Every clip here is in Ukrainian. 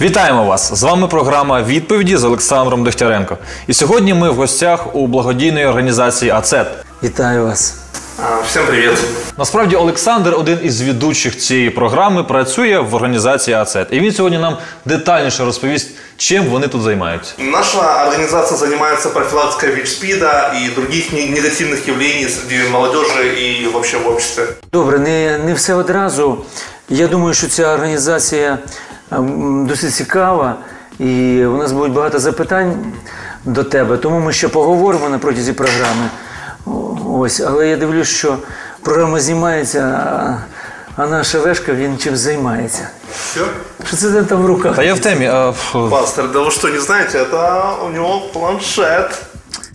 Вітаємо вас! З вами програма Відповіді з Олександром Дегтяренко. І сьогодні ми в гостях у благодійної організації АЦЕТ. Вітаю вас. А, Всем привет. Насправді Олександр, один із ведучих цієї програми, працює в організації АЦЕТ. І він сьогодні нам детальніше розповість, чим вони тут займаються. Наша организация занимается профилактикой ВИЧ-СПИДа и других не- негативных явлений среди молодежи и вообще в обществе. Добре, не, не все одразу. Я думаю, що ця організація досить цікава, і у нас буде багато запитань до тебе. Тому ми ще поговоримо на протязі програми. Ось, але я дивлюсь, що програма знімається, а, наша вешка він чим займається. Все? Що це там в руках? Та я в темі. А, Пастор, да вы что, не знаете, это у него планшет.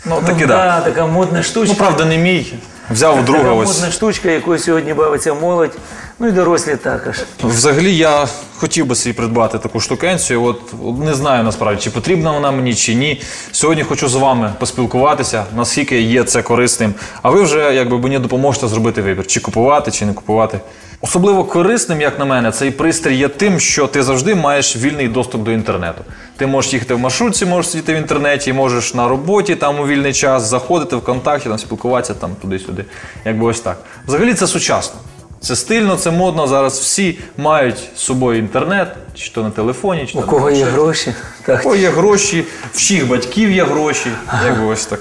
ну Ну, таки да, да. така модна штучка. Ну, правда, не мій. Взяв у друга ось. модна штучка, якою сьогодні бавиться молодь, ну і дорослі також. Взагалі я хотів би собі придбати таку штукенцію. От не знаю насправді, чи потрібна вона мені, чи ні. Сьогодні хочу з вами поспілкуватися, наскільки є це корисним. А ви вже якби мені допоможете зробити вибір, чи купувати, чи не купувати. Особливо корисним, як на мене, цей пристрій є тим, що ти завжди маєш вільний доступ до інтернету. Ти можеш їхати в маршрутці, можеш сидіти в інтернеті, можеш на роботі там у вільний час заходити в контакті, там спілкуватися там туди-сюди. Якби ось так. Взагалі це сучасно. Це стильно, це модно. Зараз всі мають з собою інтернет, чи то на телефоні, чи У кого є гроші? Так, у кого є гроші, всіх батьків є гроші. Якби ось так.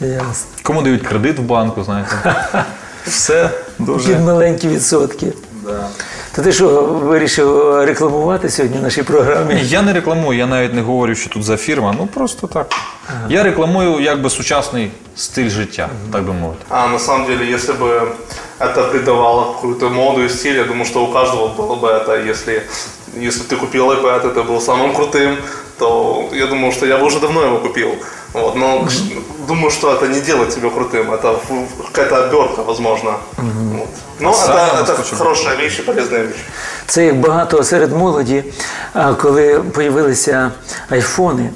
ясно. Кому дають кредит в банку, знаєте. Все дуже. Під маленькі відсотки. То ти що, вирішив рекламувати сьогодні в нашій програмі? Я не рекламую, я навіть не говорю, що тут за фірма. Ну просто так. Я рекламую якби сучасний стиль життя, так би мовити. А на самом деле, если бы это придавало какую-то моду и стиль, я думаю, что у каждого было бы это. Если, если ты купил iPad, и ты был самым крутым, то я думаю, что я бы уже давно его купил. Вот, но думаю, что это не делает тебя крутым. Это в- какая-то обертка, возможно. Вот. Но Сами это, это наскочим. хорошая вещь и полезная вещь. Це як багато серед молоді, а, коли з'явилися айфони,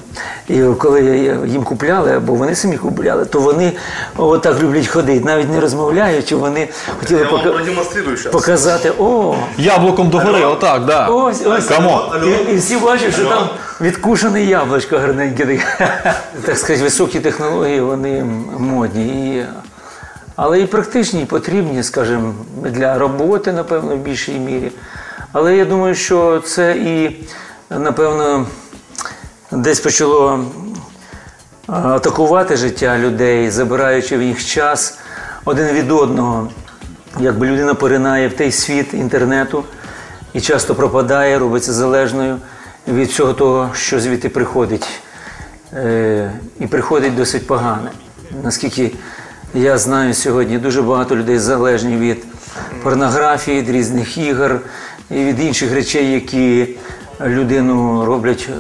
і коли їм купляли, або вони самі купляли, то вони отак люблять ходити, навіть не розмовляючи, вони хотіли Я вам пока- продемонстрирую сейчас. показати, о, Яблуком догори, отак, да. ось, ось. Камо. І, і всі бачать, що там відкушене яблучко гарненьке. Так сказати, високі технології, вони модні. І, але і практичні, і потрібні, скажімо, для роботи, напевно, в більшій мірі. Але я думаю, що це і, напевно, десь почало атакувати життя людей, забираючи в їх час один від одного. Якби людина поринає в той світ інтернету і часто пропадає, робиться залежною від всього того, що звідти приходить. Е, і приходить досить погане. Наскільки я знаю сьогодні, дуже багато людей залежні від порнографії, від різних ігор і від інших речей, які людину роблять, е,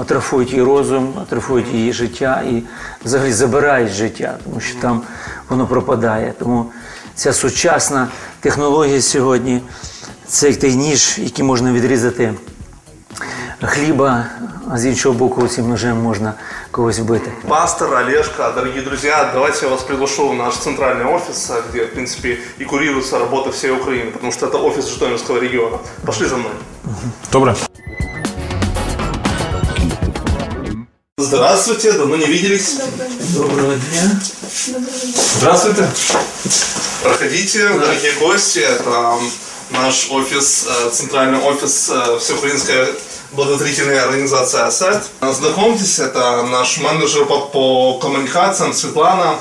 атрофують її розум, атрофують її життя і взагалі забирають життя, тому що там воно пропадає. Тому ця сучасна технологія сьогодні це як той ніж, який можна відрізати хліба, а з іншого боку, цим ножем можна когось вбити. Пастор, Олежка, дорогие друзья, давайте я вас приглашу в наш центральный офис, где, в принципе, и курируется работа всей Украины, потому что это офис Житомирского региона. Пошли за мной. Добре. Здравствуйте, давно не виделись. Доброго дня. Здравствуйте. Проходите, дорогие гости, это наш офис, э, центральный офис э, Всеукраинской благотворительной организации АСЭТ. Знакомьтесь, это наш менеджер по, по коммуникациям Светлана.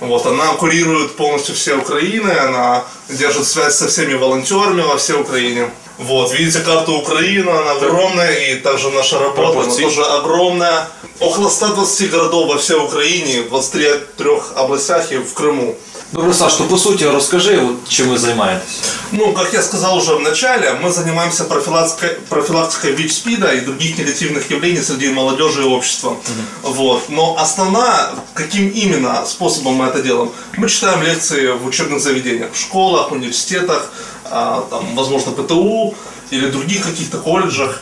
Вот, она курирует полностью все Украины, она держит связь со всеми волонтерами во всей Украине. Вот, видите карту Украины, она огромная, и также наша работа, она тоже огромная. Около 120 городов во всей Украине, в 23 областях и в Крыму. Добре, Саш, то по суті розкажи, от, чим ви займаєтесь. Ну, как я сказал уже в начале, мы занимаемся профилактикой, профилактикой ВИЧ-СПИДа и других негативных явлений среди молодежи и общества. Вот. Но основная, каким именно способом мы это делаем? Мы читаем лекции в учебных заведениях, в школах, университетах, а, там, возможно, ПТУ или других каких-то колледжах.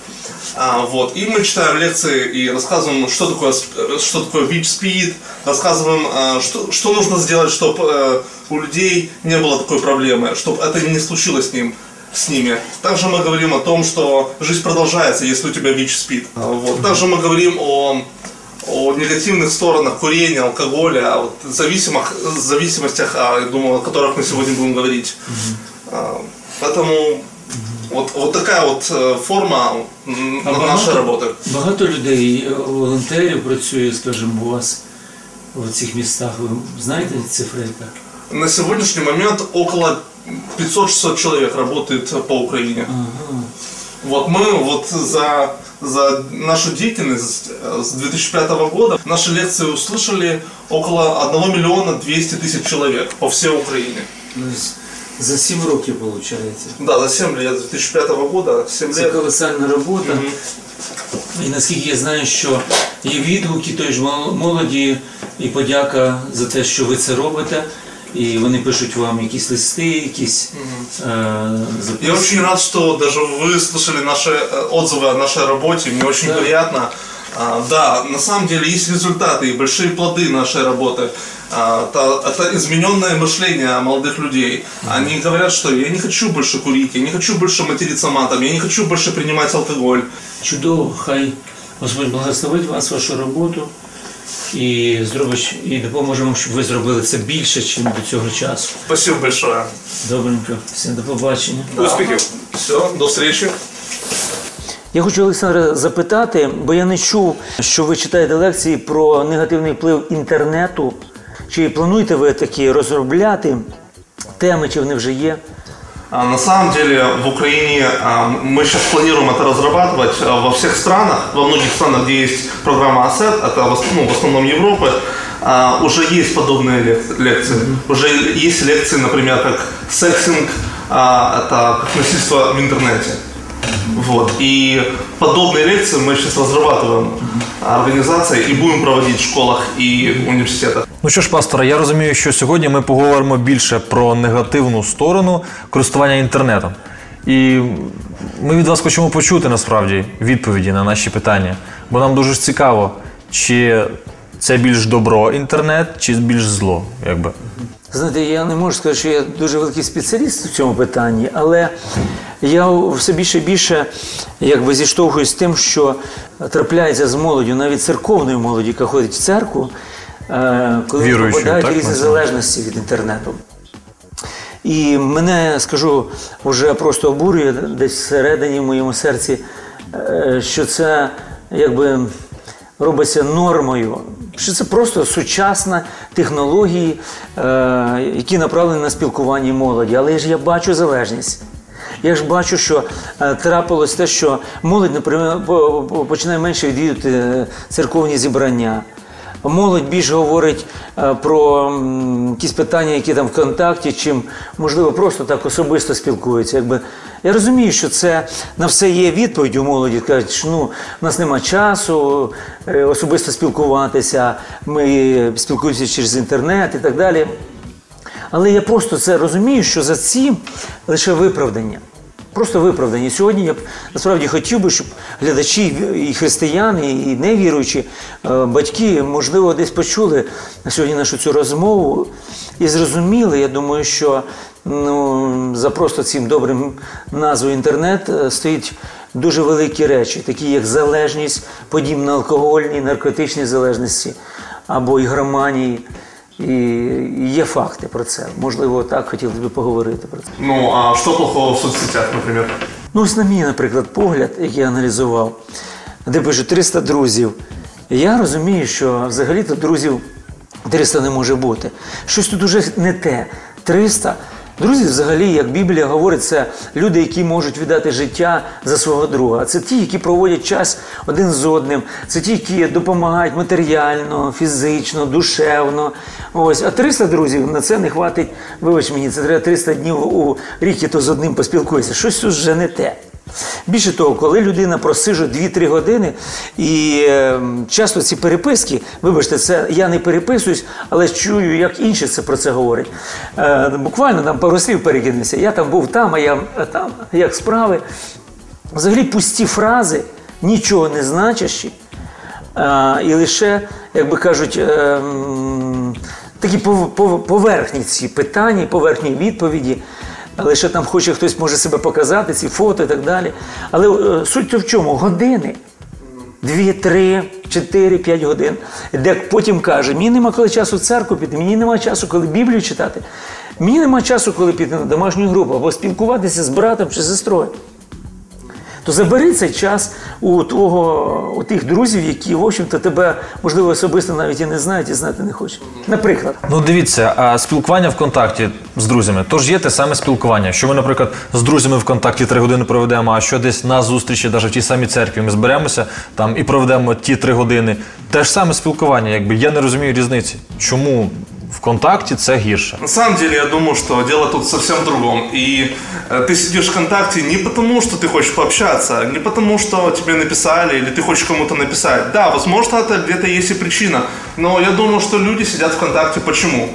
А, вот. И мы читаем лекции и рассказываем, что такое, что такое ВИЧ-СПИД, рассказываем, а, что, что нужно сделать, чтобы у людей не было такой проблемы, чтобы это не случилось с ним. с ними. Также мы говорим о том, что жизнь продолжается, если у тебя ВИЧ спит. А, Вот. Также мы говорим о, о негативных сторонах курения, алкоголя, о вот зависимых, зависимостях, я думаю, о которых мы сегодня будем говорить. Поэтому вот, вот такая вот э, форма м, А нашей работы. Багато людей, е, волонтерів працює, скажімо, у вас в цих містах. Ви знаєте цифри яка? На сегодняшний момент около 500-600 человек работает по Украине. Вот мы вот за, за нашу деятельность э, с 2005 года наши лекции услышали около 1 миллиона 200 тысяч человек по всей Украине. Тобто За 7 років виходить. Да, за 7 лет, с 2005 года, 7 Це лет. колосальна робота. І наскільки я знаю, що є відгуки тої ж мол- молоді і подяка за те, що ви це робите. І вони пишуть вам якісь листи, якісь е, Я записки. очень рад, что даже вы слышали наши э, отзывы о нашей работе. Мне очень Да. приятно. А, Да, на самом деле есть результаты и большие плоды нашей работы. А, Это, это измененное мышление молодых людей. Они говорят, что я не хочу больше курить, я не хочу больше материться матом, я не хочу больше принимать алкоголь. Чудово, хай Господь благословить вас, вашу роботу і зробить, і допоможе вам, щоб ви зробили це більше, ніж до цього часу. Спасибо большое. Добренько, всім до побачення. Успехов. Все, до встречи. Я хочу Олександра запитати, бо я не чув, що ви читаєте лекції про негативний вплив інтернету. Чи плануєте ви такі розробляти теми, чи вони вже є? А, На самом деле в Украине а, мы сейчас планируем это разрабатывать а, во всех странах, во многих странах, где есть программа АСЭТ, это в ос- ну, в основном Европы, а, уже есть подобные лек- лекции. Уже есть лекции, например, как сексинг, а, это как насильство в интернете. Вот. И подобные лекции мы сейчас разрабатываем а, организацией и будем проводить в школах и университетах. Ну що ж, пасторе, я розумію, що сьогодні ми поговоримо більше про негативну сторону користування інтернетом. І ми від вас хочемо почути насправді відповіді на наші питання, бо нам дуже ж цікаво, чи це більш добро інтернет, чи більш зло, якби. Знаєте, я не можу сказати, що я дуже великий спеціаліст в цьому питанні, але я все більше і більше якби зіштовхуюсь з тим, що трапляється з молоддю, навіть церковною молоді, яка ходить в церкву, е, коли попадають різні залежності від інтернету. І мене, скажу, вже просто обурює десь всередині в моєму серці, е, що це якби робиться нормою, що це просто сучасна технології, е, які направлені на спілкування молоді. Але ж я бачу залежність. Я ж бачу, що е, трапилось те, що молодь наприклад, по- по- починає менше відвідувати е, церковні зібрання. Молодь більше говорить е, про якісь питання, які там в контакті, чим можливо просто так особисто спілкуються. Якби я розумію, що це на все є відповідь у молоді. Кажуть, що ну у нас нема часу е, особисто спілкуватися. Ми спілкуємося через інтернет і так далі. Але я просто це розумію, що за цим лише виправдання. Просто виправдання. І Сьогодні я б насправді хотів би, щоб глядачі і християни, і невіруючі е, батьки, можливо, десь почули сьогодні нашу цю розмову і зрозуміли, я думаю, що ну, за просто цим добрим назвою інтернет е, стоїть дуже великі речі, такі як залежність, подібна алкогольній, наркотичній залежності або ігроманії. І є факти про це. Можливо, так хотілося б поговорити про це. Ну, а що плохого в соцсетях, наприклад? Ну, ось на мій, наприклад, погляд, який я аналізував, де пишу 300 друзів. Я розумію, що взагалі-то друзів 300 не може бути. Щось тут уже не те. 300. Друзі, взагалі, як Біблія говорить, це люди, які можуть віддати життя за свого друга. Це ті, які проводять час один з одним, це ті, які допомагають матеріально, фізично, душевно. Ось, а 300 друзів на це не хватить. Вибач мені, це треба 300 днів у рік, і то з одним поспілкуєшся. Щось уже не те. Більше того, коли людина просижує 2-3 години, і е, часто ці переписки, вибачте, це я не переписуюсь, але чую, як інші це про це говорять. Е, буквально там пару слів перекинемося. Я там був там, а я а там, як справи. Взагалі пусті фрази, нічого не значащі, е, і лише, як би кажуть, е, такі пов- пов- поверхні ці питання, поверхні відповіді. Лише там хоче хтось може себе показати, ці фото і так далі. Але е, суть в чому? Години. Дві, три, чотири, п'ять годин. Де потім каже, мені нема коли часу церкву піти, мені нема часу, коли Біблію читати. Мені нема часу, коли піти на домашню групу або спілкуватися з братом чи сестрою. То забери цей час у твого у тих друзів, які, в общем-то, тебе можливо особисто навіть і не знають, і знати не хочуть. Наприклад, Ну дивіться, а спілкування в контакті з друзями, то ж є те саме спілкування. Що ми, наприклад, з друзями в контакті три години проведемо, а що десь на зустрічі, навіть в тій самій церкві, ми зберемося там і проведемо ті три години. Те ж саме спілкування, якби я не розумію різниці. Чому в контакті це гірше? На самом деле, я думаю, что дело тут совсем в другом. И э, ты сидишь ВКонтакте не потому, что ты хочешь пообщаться, не потому, что тебе написали или ты хочешь кому-то написать. Да, возможно, это где-то есть и причина. Но я думаю, что люди сидят ВКонтакте почему?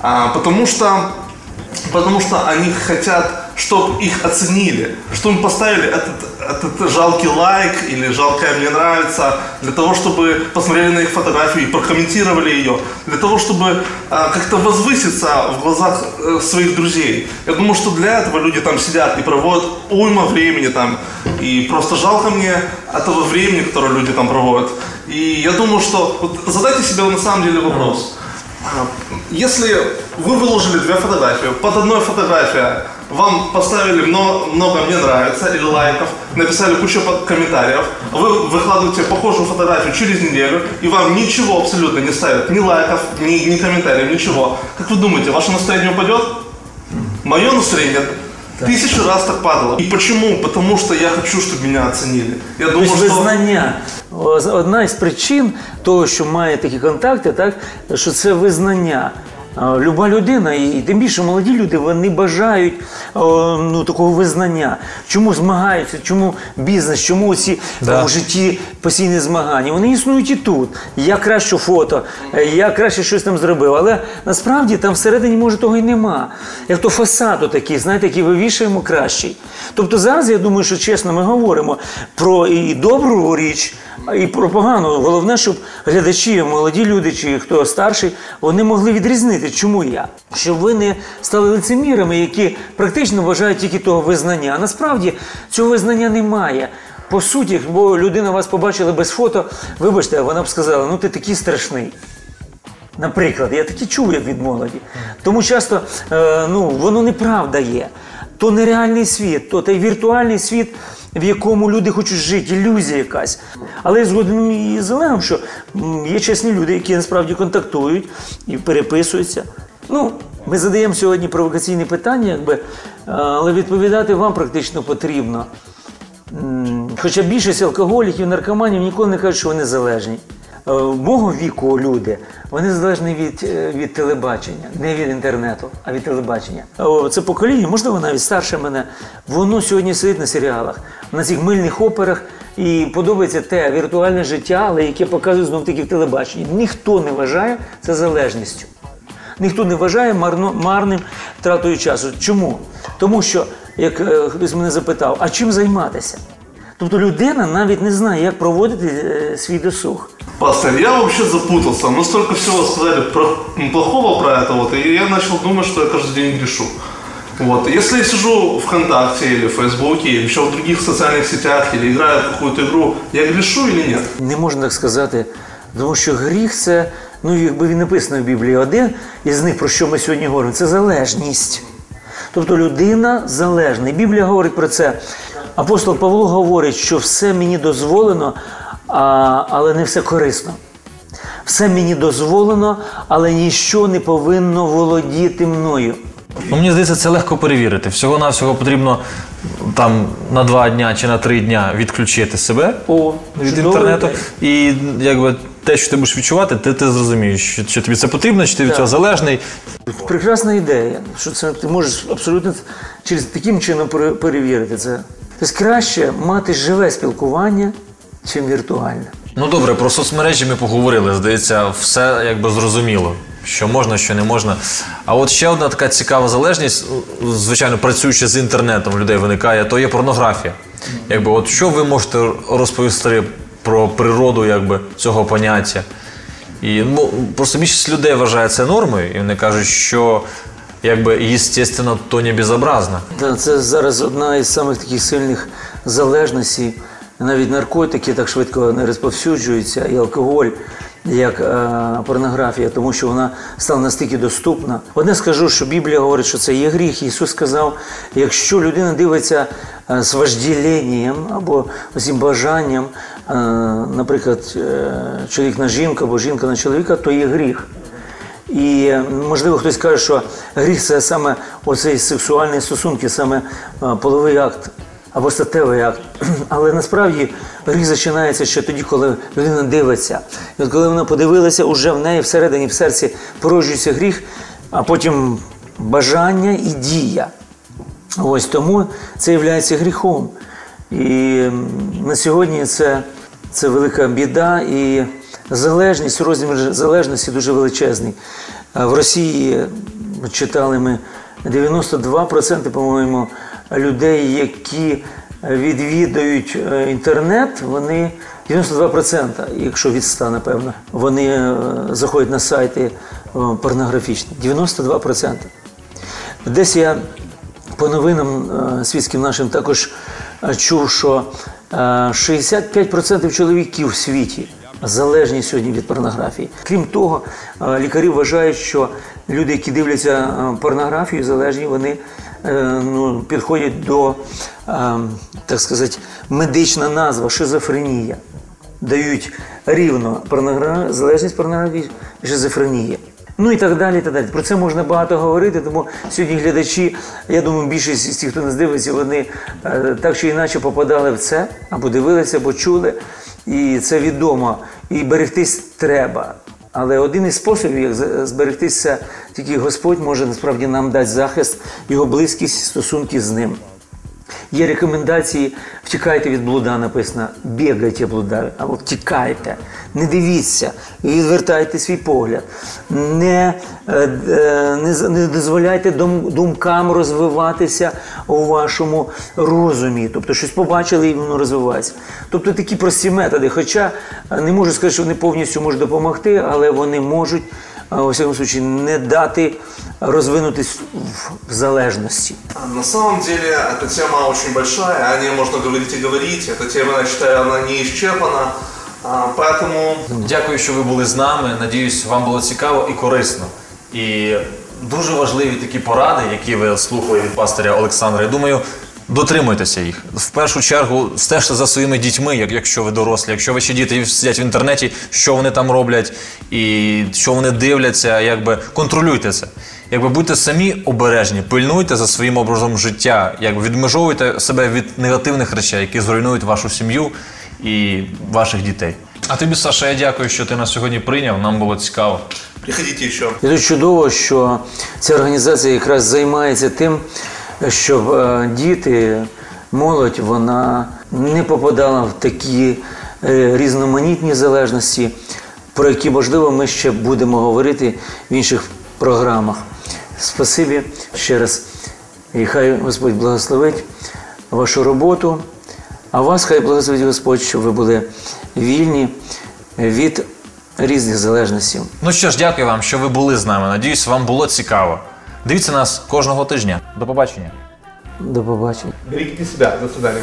А, потому что Потому что они хотят, чтобы их оценили, чтобы им поставили этот, этот жалкий лайк или жалкое мне нравится, для того, чтобы посмотрели на их фотографию и прокомментировали ее, для того, чтобы а, как-то возвыситься в глазах э, своих друзей. Я думаю, что для этого люди там сидят и проводят уйма времени там, и просто жалко мне этого времени, которое люди там проводят. И я думаю, что вот задайте себе на самом деле вопрос. А, Если вы выложили две фотографии, под одной фотографией вам поставили много, много «мне нравится» или лайков, написали кучу под- комментариев, вы выкладываете похожую фотографию через неделю, и вам ничего абсолютно не ставят, ни лайков, ни, ни комментариев, ничего. Как вы думаете, ваше настроение упадет? Мое настроение тысячу раз так падало. И почему? Потому что я хочу, чтобы меня оценили. Я думаю, тобто что... визнання. О, Одна із причин того, що має такі контакти, так, що це визнання. Люба людина, і тим більше молоді люди, вони бажають ну, такого визнання. Чому змагаються, чому бізнес, чому ці Да. у житті постійні змагання? Вони існують і тут. Я краще фото, е, я краще щось там зробив. Але насправді там всередині може того і нема. Як то фасад такий, знаєте, який вивішуємо кращий. Тобто зараз я думаю, що чесно, ми говоримо про і добру річ, і про погану. Головне, щоб глядачі, молоді люди чи хто старший, вони могли відрізнити, чому я. Щоб ви не стали лицемірами, які практично вважають тільки того визнання. А насправді цього визнання немає. По суті, бо людина вас побачила без фото, вибачте, вона б сказала, ну ти такий страшний. Наприклад, я такі чув, як від молоді. Тому часто е, ну, воно неправда є. То нереальний світ, то той віртуальний світ, в якому люди хочуть жити, ілюзія якась. Але я згоден із Олегом, що є чесні люди, які насправді контактують і переписуються. Ну, ми задаємо сьогодні провокаційні питання, якби, е, але відповідати вам практично потрібно. Хоча більшість алкоголіків, наркоманів ніколи не кажуть, що вони залежні. Е, Мого віку люди, вони залежні від, е, від телебачення, не від інтернету, а від телебачення. Це покоління, можливо, навіть старше мене. Воно сьогодні сидить на серіалах, на цих мильних операх, і подобається те віртуальне життя, але яке показують знов таки в телебаченні. Ніхто не вважає це залежністю. Ніхто не вважає марно, марним втратою часу. Чому? Тому що, як е, хтось мене запитав, а чим займатися? Тобто людина навіть не знає, як проводити е, свій досуг. Пастор, я вообще запутался. Мы столько всего сказали про, м, плохого про это, вот, и я начал думать, что я каждый день грешу. Вот. Если я сижу в ВКонтакте или в Фейсбуке, или еще в других социальных сетях, или играю в какую-то игру, я грешу или нет? Не можна так сказати, тому що гріх це, ну якби він написано в Біблії, один із них, про що ми сьогодні говоримо, це залежність. Тобто людина залежна. І Біблія говорить про це. Апостол Павло говорить, що все мені дозволено, а, але не все корисно. Все мені дозволено, але ніщо не повинно володіти мною. Ну, мені здається, це легко перевірити. Всього-навсього потрібно там на два дня чи на три дня відключити себе О, від чудовий інтернету. І якби те, що ти будеш відчувати, ти, ти зрозумієш, що, що тобі це потрібно, чи ти від цього залежний. Прекрасна ідея, що це ти можеш абсолютно через таким чином пере- перевірити це. Тобто краще мати живе спілкування, чим віртуальне. Ну добре, про соцмережі ми поговорили. Здається, все якби зрозуміло, що можна, що не можна. А от ще одна така цікава залежність, звичайно, працюючи з інтернетом, людей виникає, то є порнографія. Якби, от що ви можете розповісти про природу якби, цього поняття? І ну, просто більшість людей вважає це нормою, і вони кажуть, що якби, естественно, то не безобразно. Це зараз одна із самих таких сильних залежностей. Навіть наркотики так швидко не розповсюджуються, і алкоголь, як е, порнографія, тому що вона стала настільки доступна. Одне скажу, що Біблія говорить, що це є гріх. Ісус сказав, якщо людина дивиться е, з вожділенням або з бажанням, е, наприклад, е, чоловік на жінку або жінка на чоловіка, то є гріх. І е, можливо хтось каже, що гріх це саме оцей сексуальні стосунки, саме е, половий акт або статевий акт. Але насправді гріх починається ще тоді, коли людина дивиться. І от коли вона подивилася, уже в неї всередині в серці породжується гріх, а потім бажання і дія. Ось тому це є гріхом. І на сьогодні це, це велика біда і залежність, розмір залежності дуже величезний. В Росії читали ми 92%, по-моєму, людей, які відвідують е, інтернет, вони 92%, якщо від 100, напевно, вони е, заходять на сайти е, порнографічні. 92%. Десь я по новинам світським нашим також чув, що е, 65% чоловіків в світі залежні сьогодні від порнографії. Крім того, лікарі вважають, що люди, які дивляться порнографію, залежні, вони ну, підходять до, е, так сказати, медична назва шизофренія. Дають рівно порногра... залежність порнографії шизофренія. Ну і так далі. і так далі. Про це можна багато говорити, тому сьогодні глядачі, я думаю, більшість з тих, хто нас дивиться, вони е, так чи інакше попадали в це, або дивилися, або чули. І це відомо. І берегтись треба. Але один із способів, як зберегтися, тільки Господь може насправді нам дати захист, його близькість, стосунки з ним. Є рекомендації втікайте від блуда, написано бігайте блуда, або втікайте, не дивіться, відвертайте свій погляд, не, е, е, не, не дозволяйте думкам розвиватися у вашому розумі. Тобто щось побачили і воно розвивається. Тобто такі прості методи. Хоча е, не можу сказати, що вони повністю можуть допомогти, але вони можуть, е, у всякому случаї, не дати розвинутись в- в залежності. На самом деле, эта тема очень большая, о ней можно говорить и говорить. Эта тема, я считаю, она не исчерпана. А, Поэтому Дякую, що ви були з нами. Надіюсь, вам було цікаво і корисно. І дуже важливі такі поради, які ви слухали від пастиря Олександра. Я думаю, дотримуйтеся їх. В першу чергу стежте за своїми дітьми, як- якщо ви дорослі, якщо ваші діти сидять в інтернеті, що вони там роблять і що вони дивляться, якби контролюйте це. Якби будьте самі обережні, пильнуйте за своїм образом життя, якби відмежовуйте себе від негативних речей, які зруйнують вашу сім'ю і ваших дітей. А тобі, Саша, я дякую, що ти нас сьогодні прийняв. Нам було цікаво. приходите еще. І чудово, що ця організація якраз займається тим, щоб е, діти, молодь, вона не попадала в такі е, різноманітні залежності, про які, можливо, ми ще будемо говорити в інших програмах. Спасибі ще раз. І хай Господь благословить вашу роботу, а вас хай благословить Господь, щоб ви були вільні від різних залежностей. Ну що ж, дякую вам, що ви були з нами. Надіюсь, вам було цікаво. Дивіться нас кожного тижня. До побачення. До побачення. Берегите себя. До свидания.